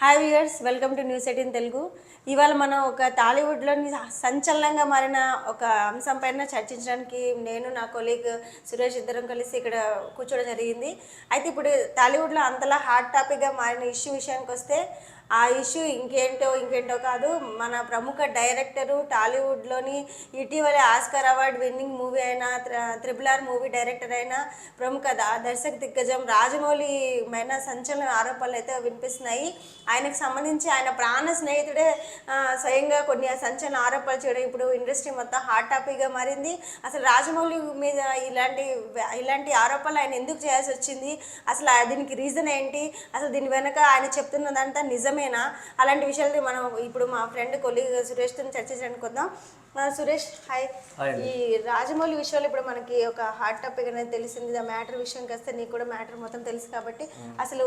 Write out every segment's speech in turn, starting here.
Hi viewers welcome to news eighteen Telugu ఇవాళ మనం ఒక టాలీవుడ్లోని సంచలనంగా మారిన ఒక అంశం పైన చర్చించడానికి నేను నా కొలీగ్ సురేష్ ఇద్దరం కలిసి ఇక్కడ కూర్చోవడం జరిగింది. అయితే ఇప్పుడు టాలీవుడ్లో అంతలా హాట్ టాపిక్గా మారిన ఇష్యూ విషయానికి వస్తే ఆ ఇష్యూ ఇంకేంటో ఇంకేంటో కాదు. మన ప్రముఖ డైరెక్టరు టాలీవుడ్లోని ఇటీవలే ఆస్కర్ అవార్డ్ విన్నింగ్ మూవీ అయిన త్ర- త్రిబుల్ ఆర్ మూవీ డైరెక్టర్ అయిన ప్రముఖ దర్శక దిగ్గజం రాజమౌళి మైన సంచలన ఆరోపణలు అయితే వినిపిస్తున్నాయి. ఆయనకు సంబంధించి ఆయన ప్రాణ స్నేహితుడే స్వయంగా కొన్ని సంచలన ఆరోపణలు చేయడం ఇప్పుడు ఇండస్ట్రీ మొత్తం హాట్ టాపిక్గా మారింది. అసలు రాజమౌళి మీద ఇలాంటి ఇలాంటి ఆరోపణలు ఆయన ఎందుకు చేయాల్సి వచ్చింది? అసలు ఆ- దీనికి రీజన్ ఏంటి? అసలు దీని వెనక ఆయన చెప్తున్నదంతా నిజమేనా అలాంటి విషయాలు మనం ఇప్పుడు మా ఫ్రెండ్ కొలీగ్ సురేష్తో చర్చించడానికి వద్దాం సురేష్ హాయ్. ఈ రాజమౌళి విషయాలు ఇప్పుడు మనకి ఒక హాట్ టాపిక్ అనేది తెలిసింది. ఆ మ్యాటర్ విషయంకి వస్తే నీకు కూడా మ్యాటర్ మొత్తం తెలుసు కాబట్టి అసలు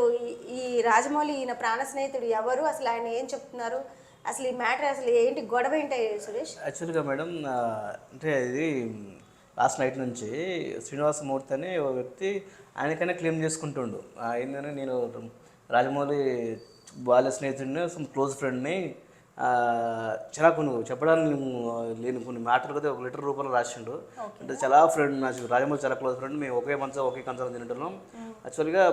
ఈ- రాజమౌళి ఈయన ప్రాణ స్నేహితుడు ఎవరు? అసలు ఆయన ఏం చెప్తున్నారు? అసలు ఈ మ్యాటర్ అసలు ఏంటి? గొడవ ఏంటి సురేష్? యాక్చువల్గా మేడం అంటే ఇది లాస్ట్ నైట్ నుంచి శ్రీనివాసమూర్తి అనే ఒక వ్యక్తి ఆయనకైనా క్లెయిమ్ చేసుకుంటుండు. ఆ, ఏంటంటే నేను రాజమౌళి బాల్య స్నేహితుడిని సమ్ క్లోజ్ ఫ్రెండ్ని చాలా కొన్ని చెప్పడానికి నేను లేని కొన్ని మ్యాటర్లు కదా ఒక లెటర్ రూపంలో రాసిండు. అంటే చాలా ఫ్రెండ్ నాకు రాజమౌళి చాలా క్లోజ్ ఫ్రెండ్ మేము ఒకే మంచం ఒకే కంచం తింటున్నాం యాక్చువల్గా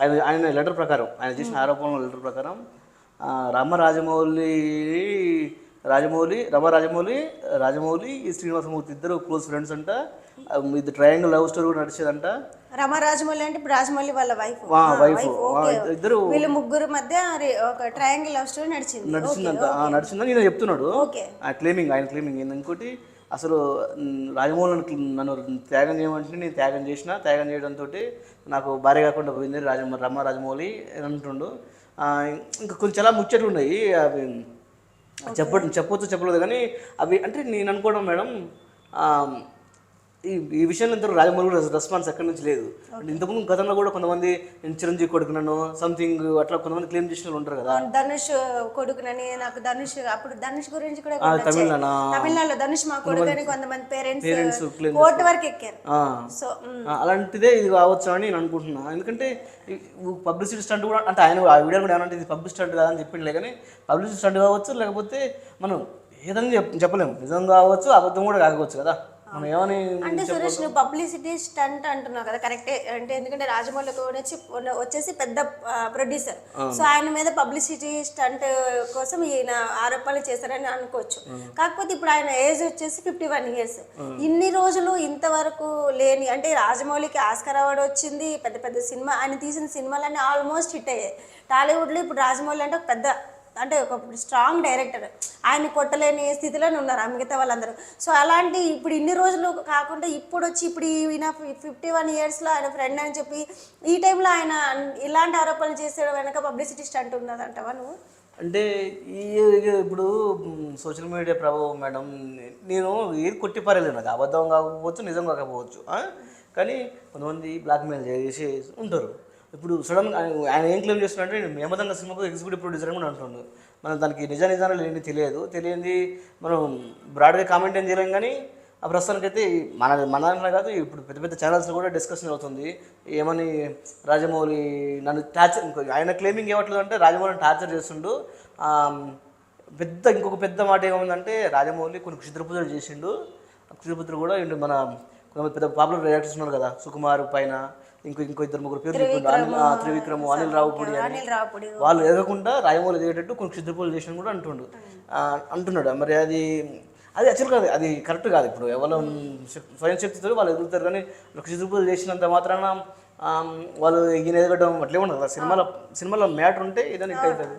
ఆయన ఆయన లెటర్ ప్రకారం ఆయన చేసిన ఆరోపణల లెటర్ ప్రకారం రామ రాజమౌళి రాజమౌళి రమ రాజమౌళి రాజమౌళి ఈ శ్రీనివాసమూర్తి ఇద్దరు క్లోజ్ ఫ్రెండ్స్ అంట. ఇది ట్రయాంగిల్ లవ్ స్టోరీ కూడా నడిచేదంట. రమ రాజమౌళి అంటే ఇప్పుడు రాజమౌళి వాళ్ళ వైఫ్ వైఫ్ ఇద్దరు వీళ్ళ ముగ్గురు మధ్య ఒక ట్రయాంగిల్ లవ్ స్టోరీ నడిచింది. నడిచిందంట. నడిచిందని నేను చెప్తున్నాడు. క్లెయిమింగ్ ఆయన క్లెయిమింగ్ ఏంది ఇంకోటి అసలు రాజమౌళి నన్ను త్యాగం చేయమంటే నేను త్యాగం చేసిన త్యాగం చేయడంతో నాకు భార్య కాకుండా పోయింది రాజ రమ్మ రాజమౌళి అని అంటుండు. ఇంకా కొంచెం చాలా ముచ్చట్లు ఉన్నాయి. అవి చెప్ప చెప్పొచ్చు చెప్పలేదు కానీ అవి అంటే నేను అనుకోవడం మేడం ఈ ఈ విషయంలో ఇంత రాజమౌళి కూడా రెస్పాన్స్ ఎక్కడి నుంచి లేదు. అంటే ఇంతకుముందు గతంలో కూడా కొంతమంది నేను చిరంజీవి కొడుకున్నాను సంథింగ్ అట్లా కొంతమంది క్లెయిమ్ చేసిన వాళ్ళు ఉంటారు కదా. ధనుష్ కొడుకునని నాకు ధనుష్ అప్పుడు ధనుష్ గురించి కూడా. తమిళనాడు తమిళనాడులో ధనుష్ మా కొడుకుని కొంతమంది పేరెంట్స్ claim కోర్టు వరకు ఎక్కారు. సో అలాంటిదే ఇది కావచ్చు అని నేను అనుకుంటున్నా. ఎందుకంటే పబ్లిసిటీ స్టంట్ కూడా అంటే ఆయన ఆ వీడియో కూడా ఏమంటే ఇది పబ్లిసిటీ స్టంట్ కాదని చెప్పిండలే కానీ పబ్లిసిటీ స్టంట్ కావచ్చు లేకపోతే మనం ఏదని చెప్ చెప్పలేము నిజం కావచ్చు అబద్ధం కూడా కాకపోవచ్చు కదా. మనం ఏమని అంటే సురేష్ నువ్వు పబ్లిసిటీ స్టంట్ అంటున్నావు కదా కరెక్టే. అంటే ఎందుకంటే రాజమౌళి వచ్చి వచ్చేసి పెద్ద ప్రొడ్యూసర్. సో ఆయన మీద పబ్లిసిటీ స్టంట్ కోసం ఈయన ఆరోపణలు చేశారని అనుకోవచ్చు. కాకపోతే ఇప్పుడు ఆయన ఏజ్ వచ్చేసి ఫిఫ్టీ వన్ ఇయర్స్. ఇన్ని రోజులు ఇంతవరకు లేని అంటే రాజమౌళికి ఆస్కర్ అవార్డు వచ్చింది పెద్ద పెద్ద సినిమా ఆయన తీసిన సినిమాలన్నీ ఆల్మోస్ట్ హిట్ అయ్యాయి. టాలీవుడ్లో ఇప్పుడు రాజమౌళి అంటే ఒక పెద్ద అంటే ఒక స్ట్రాంగ్ డైరెక్టర్ ఆయన కొట్టలేని స్థితిలోనే ఉన్నారు మిగతా వాళ్ళందరూ. సో అలాంటి ఇప్పుడు ఇన్ని రోజులు కాకుండా ఇప్పుడు వచ్చి ఇప్పుడు ఈయన ఫిఫ్టీ వన్ ఇయర్స్లో ఆయన ఫ్రెండ్ అని చెప్పి ఈ టైంలో ఆయన ఇలాంటి ఆరోపణలు చేసే వెనక పబ్లిసిటీ స్టంట్ ఉన్నదంటావా నువ్వు? అంటే ఈ ఇప్పుడు సోషల్ మీడియా ప్రభావం మేడం నేను ఏది కొట్టిపారేలేదు నాకు అబద్ధం కాకపోవచ్చు నిజం కాకపోవచ్చు కానీ కొంతమంది బ్లాక్మెయిల్ చేసి ఉంటారు. ఇప్పుడు సడన్ ఆయన ఏం క్లెయిమ్ చేస్తున్నారంటే నేను మేమదంగా సినిమాకు ఎగ్జిక్యూటివ్ ప్రొడ్యూసర్ అని కూడా అంటుండు మనం దానికి నిజ నిజాలు ఏంటి తెలియదు. తెలియంది మనం బ్రాడ్గా కామెంట్ ఏం చేయలేం కానీ ఆ ప్రస్తుతానికైతే మన మన దాంట్లో కాదు ఇప్పుడు పెద్ద పెద్ద ఛానల్స్లో కూడా డిస్కషన్ అవుతుంది. ఏమని రాజమౌళి నన్ను టార్చర్ ఆయన క్లెయిమింగ్ ఏమట్లేదు అంటే రాజమౌళిని టార్చర్ చేస్తుండు. పెద్ద ఇంకొక పెద్ద మాట ఏముందంటే రాజమౌళి కొన్ని క్షుద్రపుత్రులు చేసిండు. క్షుద్రపుత్రులు కూడా మన కొంతమంది పెద్ద పాపులర్ డైరెక్టర్స్ ఉన్నారు కదా సుకుమార్ పైన ఇంకో ఇంకో ఇద్దరు ముగ్గురు పేరు త్రివిక్రమ్ అనిల్ రావుపూడి అని. వాళ్ళు ఎదగకుండా రాయమూలు ఎదిగేటట్టు కొన్ని క్షుద్రపూజలు చేసిన కూడా అంటుండు. అంటున్నాడు. మరి అది అది యాక్చువల్గా అది అది కరెక్ట్ కాదు ఇప్పుడు. ఎవరు స్వయం శక్తితో వాళ్ళు ఎదుగుతారు కానీ క్షుద్రపూజలు చేసినంత మాత్రాన వాళ్ళు ఈయన ఎదగడం అట్లే ఉండదు కదా. సినిమాలో సినిమాలో మ్యాటర్ ఉంటే ఏదైనా హిట్ అవుతుంది.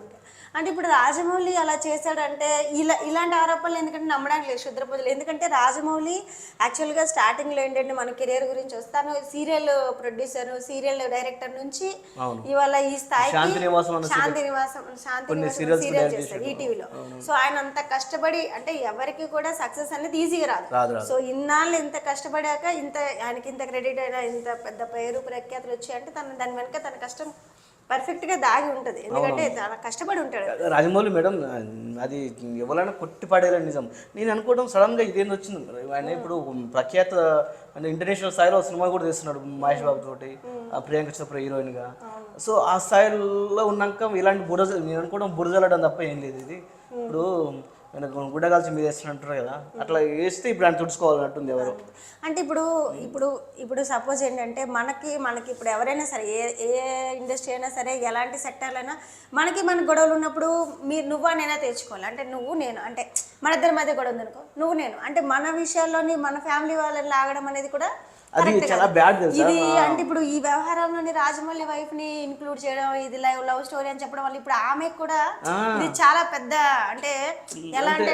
అంటే ఇప్పుడు రాజమౌళి అలా చేశాడంటే ఇలా ఇలాంటి ఆరోపణలు ఎందుకంటే నమ్మడానికి లేదు శుద్ర పూజలు. ఎందుకంటే రాజమౌళి యాక్చువల్గా స్టార్టింగ్లో ఏంటంటే మన కెరియర్ గురించి వస్తాను సీరియల్ ప్రొడ్యూసర్ సీరియల్ డైరెక్టర్ నుంచి. ఇవాళ ఈ స్థాయికి శాంతి నివాసం శాంతి నివాసం సీరియల్ చేస్తారు ఈటీవీలో సో ఆయన అంత కష్టపడి అంటే ఎవరికి కూడా సక్సెస్ అనేది ఈజీగా రాదు. సో ఇన్నాళ్ళు ఇంత కష్టపడాక ఇంత ఆయనకి ఇంత క్రెడిట్ అయినా ఇంత పెద్ద పేరు ప్రఖ్యాతులు వచ్చాయి అంటే తన దాని వెనక తన కష్టం పర్ఫెక్ట్గా దాగి ఉంటది. ఎందుకంటే చాలా కష్టపడి ఉంటాడు. రాజమౌళి మేడం అది ఎవరైనా కొట్టి పడేయాలని నిజం. నేను అనుకోవడం సడన్గా ఇదేంది వచ్చింది. ఆయన ఇప్పుడు ప్రఖ్యాత అంటే ఇంటర్నేషనల్ స్థాయిలో సినిమా కూడా తీస్తున్నాడు మహేష్ బాబు తోటి ఆ ప్రియాంక చోప్రా హీరోయిన్గా. సో ఆ స్థాయిలో ఉన్నాక ఇలాంటి బురజ నేను అనుకోవడం బురజలడం తప్ప ఏం లేదు ఇది. ఇప్పుడు వెనక గుడ్డ కలిసి మీద వేస్తున్నట్టు కదా. అట్లా వేస్తే ఇప్పుడు ఆయన తుడుచుకోవాలన్నట్టుంది ఎవరు. అంటే ఇప్పుడు ఇప్పుడు ఇప్పుడు సపోజ్ ఏంటంటే మనకి మనకి ఇప్పుడు ఎవరైనా సరే ఏ ఏ ఇండస్ట్రీ అయినా సరే ఎలాంటి సెక్టర్లైనా మనకి మన గొడవలు ఉన్నప్పుడు మీరు నువ్వా నేనా తెచ్చుకోవాలి? అంటే నువ్వు నేను అంటే మన ఇద్దరి మధ్య గొడవ ఉందనుకో నువ్వు నేను. అంటే మన విషయాల్లోని మన ఫ్యామిలీ వాళ్ళని లాగడం అనేది కూడా అది చాలా. బ్యాడ్ తెలుసా? ఇది అంటే ఇప్పుడు ఈ వ్యవహారంలోని రాజమౌళి వైఫ్ని ఇన్క్లూడ్ చేయడం ఇది లవ్ లవ్ స్టోరీ అని చెప్పడం వల్ల ఇప్పుడు ఆమె కూడా ఇది చాలా పెద్ద అంటే ఎలా అంటే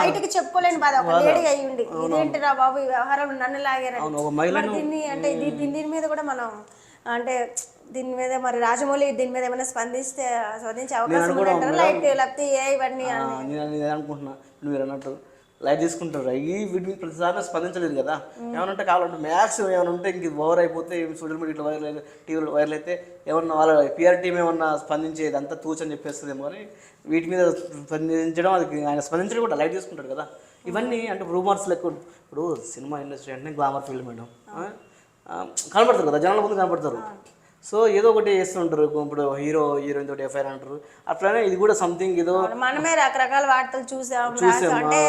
బయటకి చెప్పుకోలేని బాధ. ఒక లేడీ అయ్యి ఉండి ఇదేంటి రా బాబు ఈ వ్యవహారంలో నన్ను లాగారని. దీన్ని అంటే దీని మీద కూడా మనం అంటే దీని మీద మరి రాజమౌళి దీని మీద ఏమైనా స్పందిస్తే స్పందించే అవకాశం లైట్ లేకపోతే ఏ ఇవన్నీ నేను అనుకుంటున్నా. నువ్వు అన్నట్టు లైట్ తీసుకుంటారు. ఈ వీటి మీద ప్రతిసారి స్పందించలేదు కదా. ఏమనంటే కావాలంటే మ్యాథ్స్ ఏమైనా ఉంటే ఇంక ఓవర్ అయిపోతే సోషల్ మీడియాలో వైరల్ అయితే టీవీలో వైరల్ అయితే ఏమన్నా వాళ్ళ పిఆర్ టీం ఏమన్నా స్పందించేది అంతా తూచని చెప్పేస్తుందేమో అని వీటి మీద స్పందించడం అది ఆయన స్పందించడం కూడా లైట్ తీసుకుంటాడు కదా. ఇవన్నీ అంటే రూమర్స్ లెక్క ఇప్పుడు సినిమా ఇండస్ట్రీ అంటే గ్లామర్ ఫీల్డ్ మేడం. ఆ? కనపడతారు కదా జనాల ముందు కనపడతారు. సో ఏదో ఒకటి చేస్తుంటారు. ఇప్పుడు హీరో హీరోయిన్ తోటి ఎఫ్ఐఆర్ అంటారు. అట్లానే ఇది కూడా సంథింగ్ ఏదో మనమే రకరకాల వార్తలు చూసాం అంటే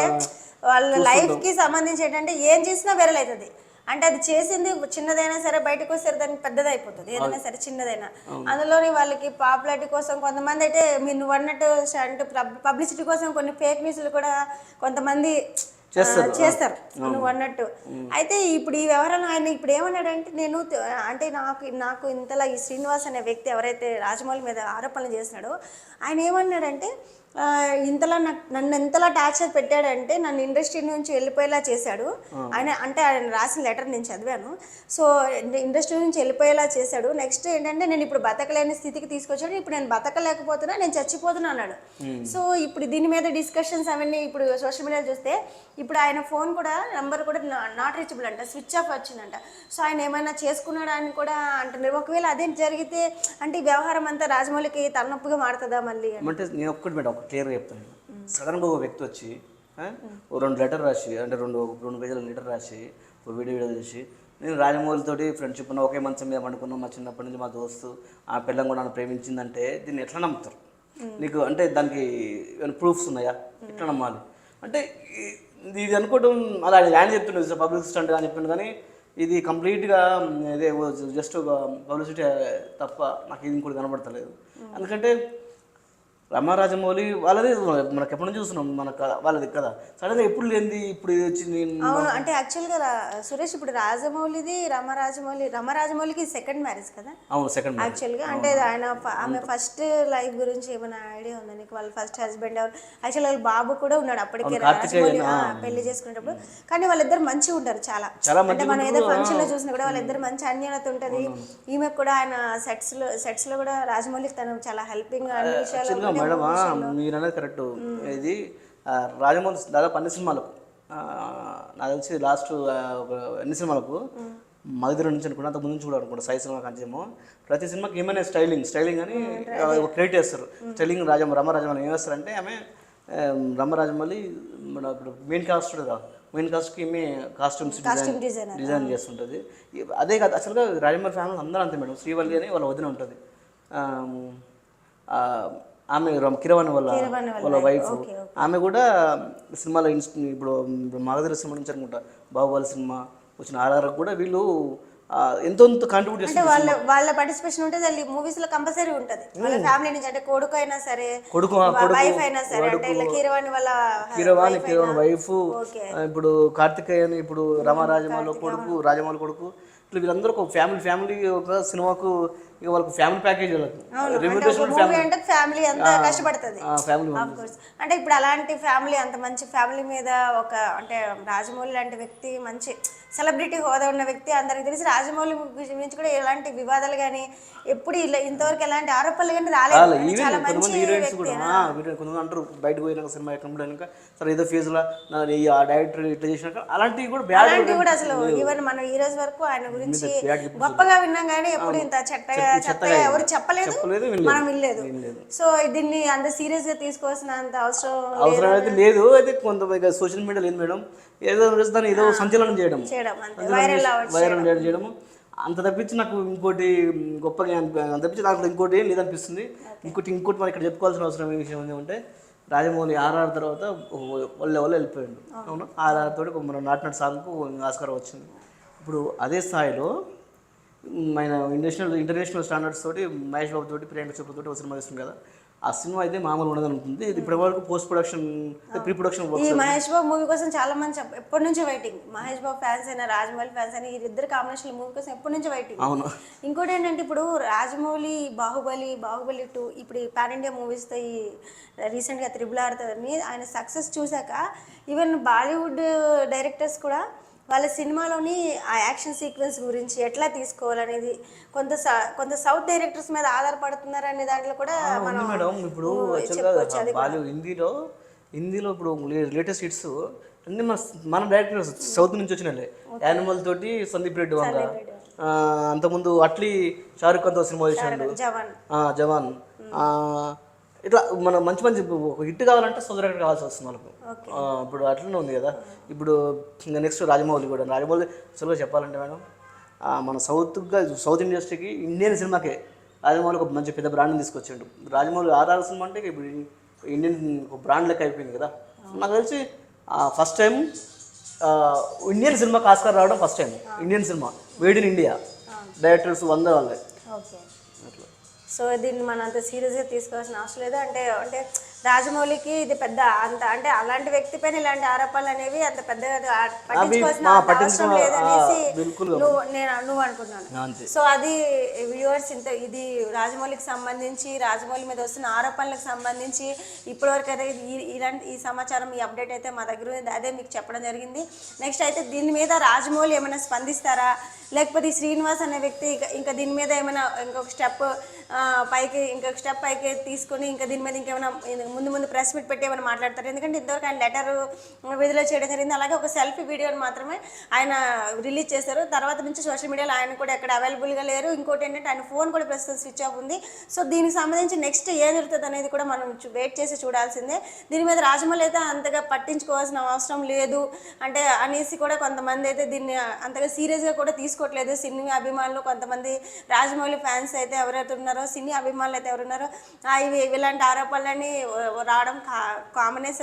వాళ్ళ లైఫ్కి సంబంధించి ఏంటంటే ఏం చేసినా వైరల్ అవుతుంది. అంటే అది చేసింది చిన్నదైనా సరే బయటకు వస్తే దానికి పెద్దది అయిపోతుంది. ఏదైనా సరే చిన్నదైనా. అందులోని వాళ్ళకి పాపులారిటీ కోసం కొంతమంది అయితే మీరు అన్నట్టు అంటే పబ్లిసిటీ కోసం కొన్ని ఫేక్ న్యూస్లు కూడా కొంతమంది చేస్తారు. నువ్వు అన్నట్టు. అయితే ఇప్పుడు ఈ వ్యవహారం ఆయన ఇప్పుడు ఏమన్నాడంటే నేను అంటే నాకు నాకు ఇంతలా ఈ శ్రీనివాస్ అనే వ్యక్తి ఎవరైతే రాజమౌళి మీద ఆరోపణలు చేస్తున్నాడో ఆయన ఏమన్నాడంటే ఇంతలా నన్ను ఎంతలా టార్చర్ పెట్టాడంటే నన్ను ఇండస్ట్రీ నుంచి వెళ్ళిపోయేలా చేశాడు. ఆయన అంటే ఆయన రాసిన లెటర్ నేను చదివాను. సో ఇండస్ట్రీ నుంచి వెళ్ళిపోయేలా చేశాడు. నెక్స్ట్ ఏంటంటే నేను ఇప్పుడు బతకలేని స్థితికి తీసుకొచ్చాడు. ఇప్పుడు నేను బతకలేకపోతున్నా నేను చచ్చిపోతున్నా అన్నాడు. సో ఇప్పుడు దీని మీద డిస్కషన్స్ అవన్నీ ఇప్పుడు సోషల్ మీడియా చూస్తే ఇప్పుడు ఆయన ఫోన్ కూడా నెంబర్ కూడా నాట్ రీచబుల్ అంట స్విచ్ ఆఫ్ వచ్చిందంట. సో ఆయన ఏమైనా చేసుకున్నాడా అని కూడా అంటున్నారు. ఒకవేళ అదే జరిగితే అంటే ఈ వ్యవహారం అంతా రాజమౌళికి తలనొప్పిగా మారుతుందా మళ్ళీ అంటే నేను ఒక్కటి మేడం క్లియర్గా చెప్తాను సడన్గా ఒక వ్యక్తి వచ్చి ఓ రెండు లెటర్ రాసి అంటే రెండు రెండు పేజీల లెటర్ రాసి ఒక వీడియో వీడియో చేసి నేను రాజమౌళితోటి ఫ్రెండ్షిప్ ఉన్న ఒకే మంచం మీద పండుకున్నాం మా చిన్నప్పటి నుంచి మా దోస్తు ఆ పిల్లం కూడా నన్ను ప్రేమించిందంటే దీన్ని ఎట్లా నమ్ముతారు? నీకు అంటే దానికి ఏమైనా ప్రూఫ్స్ ఉన్నాయా? ఎట్లా నమ్మాలి? అంటే ఇది అనుకోవడం అలా ల్యాండ్ చెప్తుండే పబ్లిక్ స్టంట్ అని చెప్పిండు కానీ ఇది కంప్లీట్గా ఇదే జస్ట్ ఒక పబ్లిసిటీ తప్ప నాకు ఇది ఇంకోటి కనబడతలేదు. ఎందుకంటే రమారాజమౌళి వాళ్ళది మనకి ఎప్పటి నుంచి చూస్తున్నాం. మన క- వాళ్ళది కదా. సడన్గా ఎప్పుడు లేనిది ఇప్పుడు ఇది వచ్చింది? అవును. అంటే యాక్చువల్గా సురేష్ ఇప్పుడు రాజమౌళిది రమరాజమౌళి రమరాజమౌళికి సెకండ్ మ్యారేజ్ కదా? అవును సెకండ్ యాక్చువల్గా అంటే ఆయన ఆమె ఫస్ట్ లైఫ్ గురించి ఏమైనా ఐడియా ఉందా నీకు? వాళ్ళ ఫస్ట్ హస్బెండ్ ఎవరు? యాక్చువల్ వాళ్ళ బాబు కూడా ఉన్నాడు అప్పటికే రాజమౌళి. పెళ్ళి చేసుకునేటప్పుడు. కానీ వాళ్ళిద్దరు మంచిగా ఉంటారు చాలా. అంటే మనం ఏదో ఫంక్షన్లో చూసినా కూడా వాళ్ళిద్దరు మంచి అన్యోన్యత ఉంటది. ఈమె కూడా ఆయన సెట్స్లో సెట్స్లో కూడా రాజమౌళికి తను చాలా హెల్పింగ్ అన్ని విషయాలు మేడం మీరు అనేది కరెక్ట్. ఇది రాజమౌళి దాదాపు అన్ని సినిమాలకు నాకు తెలిసి లాస్ట్ ఒక అన్ని సినిమాలకు? మగధీర నుంచి అనుకుంటా అంత ముందు నుంచి కూడా అనుకుంటా సాయి సినిమా కంచేమో ప్రతి సినిమాకి ఏమైనా స్టైలింగ్ స్టైలింగ్ అని క్రియేట్ చేస్తారు. స్టైలింగ్ రాజం రమరాజమౌళి ఏం చేస్తారంటే ఆమె రమరాజమౌళి మన ఇప్పుడు మెయిన్ కాస్ట్ కదా మెయిన్ కాస్ట్కి ఈమె కాస్ట్యూమ్స్ డిజైన్. డిజైన్ చేస్తుంటుంది. అదే కాదు అసలుగా రాజమౌళి ఫ్యామిలీ అందరూ అంతే మేడం. శ్రీవల్లి అని వాళ్ళ వదిన ఉంటుంది. ఆమ్, రమ్- కిరవాణి వాళ్ళ వాళ్ళ వైఫ్ ఆమె కూడా సినిమాలో ఇప్పుడు మగధీర సినిమా నుంచి అనుకుంటా బాహుబలి సినిమా వచ్చిన ఆర్ఆర్ కూడా వీళ్ళు ఆ, ఎంతో ఎంతో కాంట్రిబ్యూట్ చేస్తారు వాళ్ళ వాళ్ళ పార్టిసిపేషన్ ఉంటుంది అది మూవీస్లో కంపల్సరీ ఉంటది. వాళ్ళ ఫ్యామిలీ నుంచి అంటే కొడుకు అయినా సరే కొడుకు వైఫ్ అయినా సరే అంటే ఇలా కీరవాణి వాళ్ళ కిరవాణి కిరవాణి వైఫ్. ఇప్పుడు కార్తికేయ అని ఇప్పుడు రామారాజమౌళి కొడుకు రాజమౌళి కొడుకు ఇట్లా వీళ్ళందరూ ఒక ఫ్యామిలీ ఫ్యామిలీ ఒక సినిమాకు ఇక వాళ్ళకు ఫ్యామిలీ ప్యాకేజ్ అంటే ఫ్యామిలీ అంతా కష్టపడుతుంది. అంటే ఇప్పుడు అలాంటి ఫ్యామిలీ అంత మంచి ఫ్యామిలీ మీద ఒక అంటే రాజమౌళి లాంటి వ్యక్తి మంచి సెలబ్రిటీ హోదా ఉన్న వ్యక్తి అందరికి తెలిసి రాజమౌళి గురించి కూడా ఎలాంటి వివాదాలు కానీ ఎప్పుడు ఇలా ఇంతవరకు ఎలాంటి ఆరోపణలు కానీ రాలేదు. చాలా మంచి కొంతమంది అంటారు బయటకు పోయినాక సినిమా ఎక్కడ సరే ఏదో ఫేజ్లో ఆ డైరెక్టర్ ఇట్లా చేసినాక అలాంటివి కూడా అలాంటివి కూడా అసలు ఈవెన్ మనం ఈ రోజు వరకు ఆయన గురించి గొప్పగా విన్నాం కానీ ఎప్పుడు ఇంత చెట్టగా చెత్తగా ఎవరు చెప్పలేదు. మనం వినలేదు. సో దీన్ని అంత సీరియస్గా తీసుకోవాల్సిన అంత అవసరం అవసరం అయితే లేదు. అయితే కొంత సోషల్ మీడియా లేదు మేడం. ఏదో దాన్ని ఏదో సంచలనం చేయడం. వైరల్ చేయడం. అంత తప్పించి నాకు ఇంకోటి గొప్పగా అంత తప్పించి నాకు ఇంకోటి ఏం లేదనిపిస్తుంది. ఇంకోటి ఇంకోటి మనం ఇక్కడ చెప్పుకోవాల్సిన అవసరం ఏ విషయం ఏంటంటే రాజమౌళి ఆర్ఆర్ తర్వాత వాళ్ళ వాళ్ళు వెళ్ళిపోయాడు. అవును. ఆర్ఆర్ తోటి మన నాట్ నాట్ సాంగ్కు ఆస్కార్ వచ్చింది. ఇప్పుడు అదే స్థాయిలో మ్, ఆయన ఇంటర్నేషనల్ ఇంటర్నేషనల్ స్టాండర్డ్స్ తోటి మహేష్ బాబు తోటి ప్రియాంక చోప్రా తోటి ఒక సినిమా తీస్తుంది కదా. ఆ సినిమా అయితే మామూలు ఉండదు అనుకుంటుంది. ఇది ఇప్పటి వరకు పోస్ట్ ప్రొడక్షన్ ప్రీ ప్రొడక్షన్ ఈ మహేష్ బాబు మూవీ కోసం చాలా మంది ఎప్పటి నుంచో వెయిటింగ్ మహేష్ బాబు ఫ్యాన్స్ అయినా రాజమౌళి ఫ్యాన్స్ అయినా వీరిద్దరు కాంబినేషన్ మూవీ కోసం ఎప్పటి నుంచో వెయిటింగ్ అవును. ఇంకోటి ఏంటంటే ఇప్పుడు రాజమౌళి బాహుబలి బాహుబలి టూ ఇప్పుడు ఈ పాన్ ఇండియా మూవీస్తో ఈ రీసెంట్గా త్రిబుల్ ఆర్తోని ఆయన సక్సెస్ చూశాక ఈవెన్ బాలీవుడ్ డైరెక్టర్స్ కూడా వాళ్ళ సినిమాలోని ఆ యాక్షన్ సీక్వెన్స్ గురించి ఎట్లా తీసుకోవాలనేది కొంత కొంత సౌత్ డైరెక్టర్స్ మీద ఆధారపడుతున్నారు అనే దాంట్లో కూడా మనం మేడం. ఇప్పుడు బాలు హిందీలో హిందీలో ఇప్పుడు లేటెస్ట్ హిట్స్ అన్ని మన మన డైరెక్టర్స్ సౌత్ నుంచి వచ్చిన యానిమల్ తోటి సందీప్ రెడ్డి వంగ. ఆ, అంతకుముందు అట్లీ షారుఖ్ ఖాన్తో సినిమా చేసాడు. జవాన్. ఆ, జవాన్. ఆ, ఇట్లా మన మంచి మంచి ఒక హిట్ కావాలంటే డైరెక్టర్ కావాల్సి వస్తుంది ఆ, ఇప్పుడు అట్లనే ఉంది కదా. ఇప్పుడు ఇంకా నెక్స్ట్ రాజమౌళి కూడా. రాజమౌళి అసలు చెప్పాలంటే మేడం మన సౌత్గా సౌత్ ఇండస్ట్రీకి ఇండియన్ సినిమాకే రాజమౌళి ఒక మంచి పెద్ద బ్రాండ్ని తీసుకొచ్చిండు. రాజమౌళి ఆర్ఆర్ సినిమా అంటే ఇప్పుడు ఇండియన్ ఒక బ్రాండ్ లెక్క అయిపోయింది కదా. నాకు తెలిసి ఫస్ట్ టైం ఇండియన్ సినిమాకి ఆస్కార్ రావడం first time Indian cinema. Made in India directors వంద వాళ్ళే. అట్లా. సో దీన్ని మనం అంత సీరియస్గా తీసుకోవాల్సిన అవసరం లేదు. అంటే అంటే రాజమౌళికి ఇది పెద్ద అంత అంటే అలాంటి వ్యక్తి పైన ఇలాంటి ఆరోపణలు అనేవి అంత పెద్దగా పట్టించుకోవాల్సిన అవసరం లేదనేసి నువ్వు నేను నువ్వు అనుకున్నాను సో అది వ్యూవర్స్ ఇంత ఇది రాజమౌళికి సంబంధించి రాజమౌళి మీద వస్తున్న ఆరోపణలకు సంబంధించి ఇప్పటివరకు అయితే ఇలాంటి ఈ సమాచారం ఈ అప్డేట్ అయితే మా దగ్గర ఉంది. అదే మీకు చెప్పడం జరిగింది. నెక్స్ట్ అయితే దీని మీద రాజమౌళి ఏమైనా స్పందిస్తారా? లేకపోతే ఈ శ్రీనివాస్ అనే వ్యక్తి ఇంకా దీని మీద ఏమైనా ఇంకొక స్టెప్ పైకి ఇంకొక స్టెప్ పైకి తీసుకొని ఇంకా దీని మీద ఇంకేమైనా ముందు ముందు ప్రెస్ మీట్ పెట్టి ఏమైనా మాట్లాడతారు? ఎందుకంటే ఇంతవరకు ఆయన లెటర్ విడుదల చేయడం జరిగింది. అలాగే ఒక సెల్ఫీ వీడియోని మాత్రమే ఆయన రిలీజ్ చేశారు. తర్వాత నుంచి సోషల్ మీడియాలో ఆయన కూడా ఎక్కడ అవైలబుల్గా లేరు. ఇంకోటి ఏంటంటే ఆయన ఫోన్ కూడా ప్రస్తుతం స్విచ్ ఆఫ్ ఉంది. సో దీనికి సంబంధించి నెక్స్ట్ ఏం జరుగుతుంది అనేది కూడా మనం వెయిట్ చేసి చూడాల్సిందే. దీని మీద రాజమౌళి అయితే అంతగా పట్టించుకోవాల్సిన అవసరం లేదు. అంటే అనేసి కూడా కొంతమంది అయితే దీన్ని అంతగా సీరియస్గా కూడా తీసుకోవట్లేదు. సినిమా అభిమానులు కొంతమంది రాజమౌళి ఫ్యాన్స్ అయితే ఎవరైతే ఉన్నారో సినీ అభిమానులు అయితే ఎవరున్నారో ఇవి ఇలాంటి ఆరోపణలన్నీ రావడం కా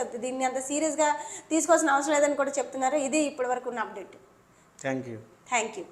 అవుతుంది దీన్ని అంత సీరియస్గా తీసుకోవాల్సిన అవసరం లేదని కూడా చెప్తున్నారు. ఇది ఇప్పటి వరకు ఉన్న update thank you thank you